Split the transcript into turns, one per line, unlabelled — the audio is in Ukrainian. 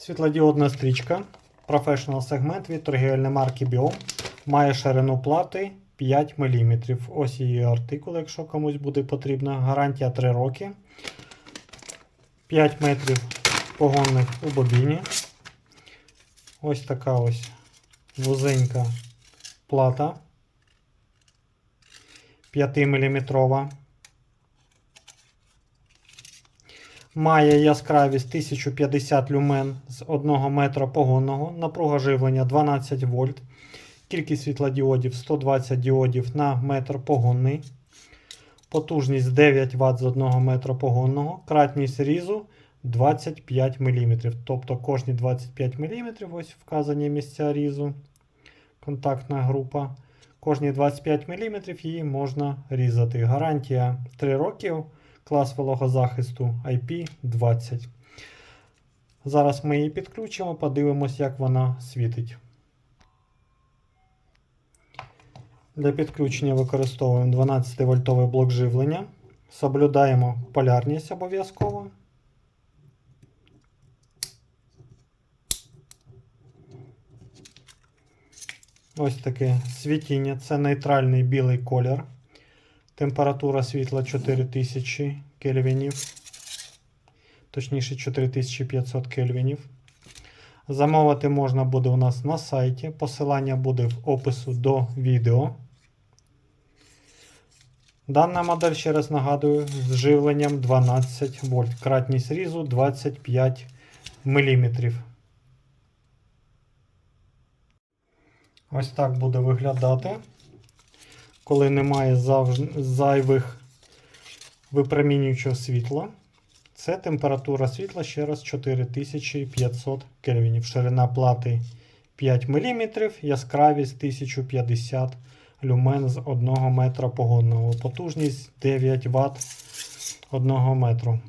Світлодіодна стрічка Professional сегмент від торгівельної марки Biom. Має ширину плати 5 мм. Ось її артикул, якщо комусь буде потрібно. Гарантія 3 роки. 5 метрів погонних у бобіні. Ось така ось вузенька плата 5 мм. Має яскравість 1050 люмен з 1 метра погонного, напруга живлення 12 вольт, кількість світлодіодів 120 діодів на метр погонний, потужність 9 Вт з 1 метра погонного, кратність різу 25 мм. Тобто кожні 25 мм, ось вказані місця різу, контактна група. Кожні 25 мм її можна різати. Гарантія 3 років клас вологозахисту IP20. Зараз ми її підключимо, подивимось, як вона світить. Для підключення використовуємо 12 вольтовий блок живлення. Соблюдаємо полярність обов'язково. Ось таке світіння. Це нейтральний білий колір. Температура світла 4000 кельвінів. Точніше 4500 кельвінів. Замовити можна буде у нас на сайті. Посилання буде в опису до відео. Дана модель, ще раз нагадую, з живленням 12 вольт. Кратність різу 25 мм. Ось так буде виглядати коли немає зайвих випромінюючого світла. Це температура світла ще раз 4500 кельвінів. Ширина плати 5 мм, яскравість 1050 люмен з 1 метра погонного. Потужність 9 Вт 1 метру.